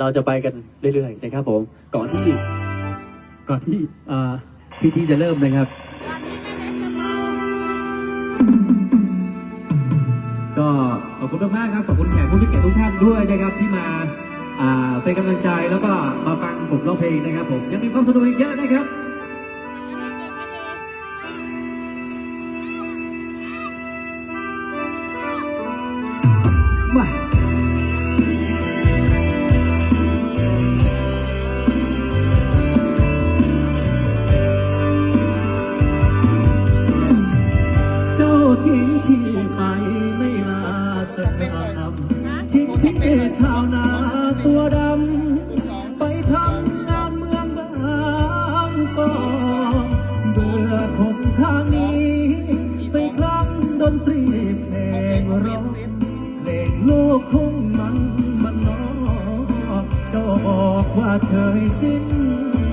เราจะไปกันเรื่อยๆนะครับผมก่อนที่ก่อนที่อ่าพิธีจะเริ่มนะครับ ก็ขอบคุณมากๆครับขอบคุณแขกผู้มีเกียรติทุกท่านด้วยนะครับที่มาอ่าเป็นกำลังใจแล้วก็มาฟังผมร้องเพลงนะครับผมยังมีความสนุกอีกเยอะนะครับ ทิ้งพี่ไปไม่ลาสักคำทิ้งพี่ชาวนาตัวดำ ไปทำงานเมืองบางกอกเบื่อผมทางนี้ ไปครั้งดนตรีเพลงร็อกเพลงลูกทุ่งมันมันนอกเจ้าบอกว่าเคยสิ้น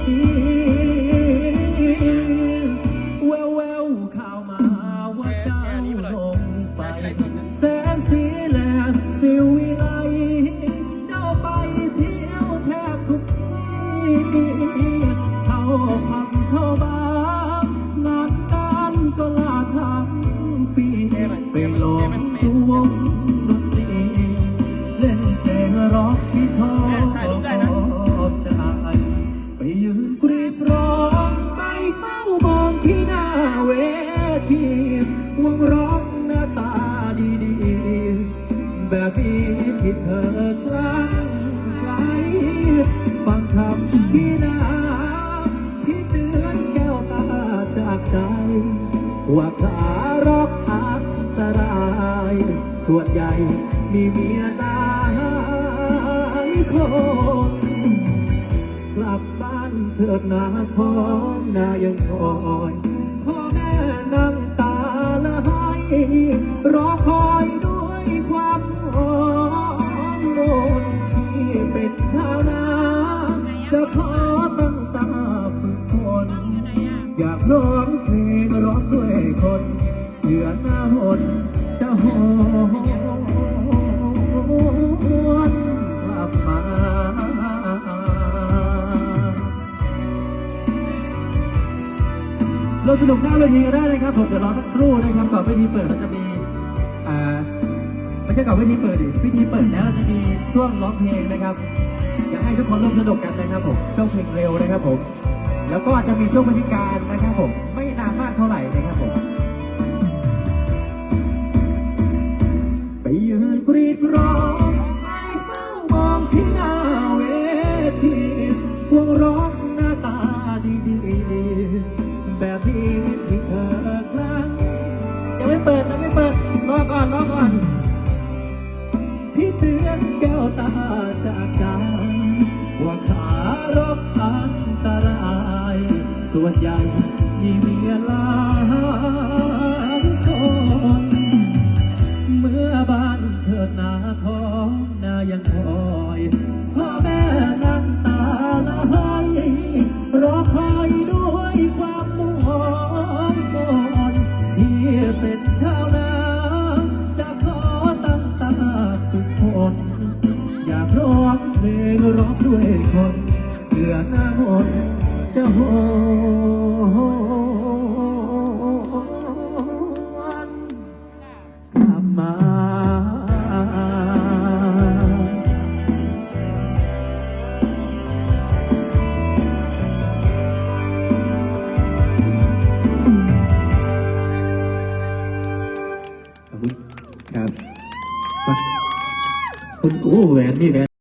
ปี เวทีวงร็อกหน้าตาดีๆ แบบนี้ที่เธอกล้าไกลฟังคำพี่นาที่เตือนแก้วตาจากใจ ว่าขารอกอันตราย ส่วนใหญ่มีเมียนายคนกลับบ้านเถิดนาท้องนายังคอย นจะหวนกลับมาเราสนุกหน้าเวทีก็ได้นะครับผมเดี๋ยวรอสักครู่นะครับก่อนเวทีเปิดเราจะมีอ่าไม่ใช่ก่อนเวทีเปิดดิพิธีเปิดแล้วเราจะมีช่วงร้องเพลงนะครับ อยากให้ทุกคนร่วมสนุกกันนะครับผมช่วงเพลงเร็วนะครับผมแล้วก็จะมีช่วงบริการนะครับผมไม่นานมากเท่าไหร่นะครับผม หน้าตาดีๆแบบนี้ที่เธอกล้ายังไม่เปิดยังไม่เปิดรอก่อนรอก่อนที่เตือนแก้วตาจากกันว่าขารบอันตราย ส่วนใหญ่มีเมียลายคนเมื่อบ้านเถิดนาท้องนายังคอ น อยากร้องเพลงร้องด้วยคนเพื่อหน้ามนจะโห คุณโอ้แหวนนี่แหวน